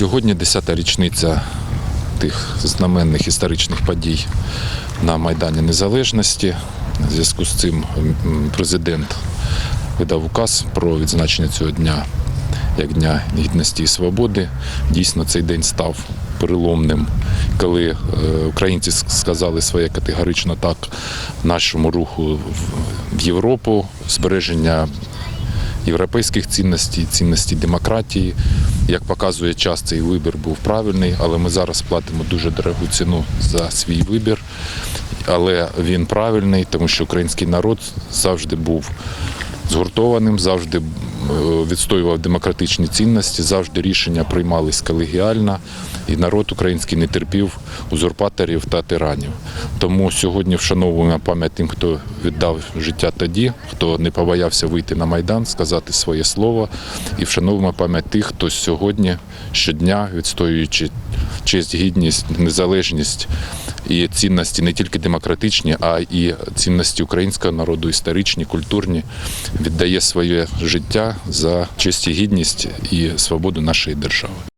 Сьогодні 10-та річниця тих знаменних історичних подій на Майдані Незалежності. В зв'язку з цим президент видав указ про відзначення цього дня як Дня Гідності і Свободи. Дійсно, цей день став переломним, коли е, українці сказали своє категорично так нашому руху в- Європу, збереження європейських цінностей, цінностей демократії. Як показує час, цей вибір був правильний, але ми зараз платимо дуже дорогу ціну за свій вибір. Але він правильний, тому що український народ завжди був згуртованим, завжди відстоював демократичні цінності, завжди рішення приймались колегіально, і народ український не терпів узурпаторів та тиранів. Тому сьогодні вшановуємо пам'ять тим, хто віддав життя тоді, хто не побоявся вийти на майдан, сказати своє слово, і вшановуємо пам'ять тих, хто сьогодні щодня відстоюючи честь, гідність, незалежність і цінності не тільки демократичні, а і цінності українського народу, історичні, культурні, віддає своє життя за честь і гідність і свободу нашої держави.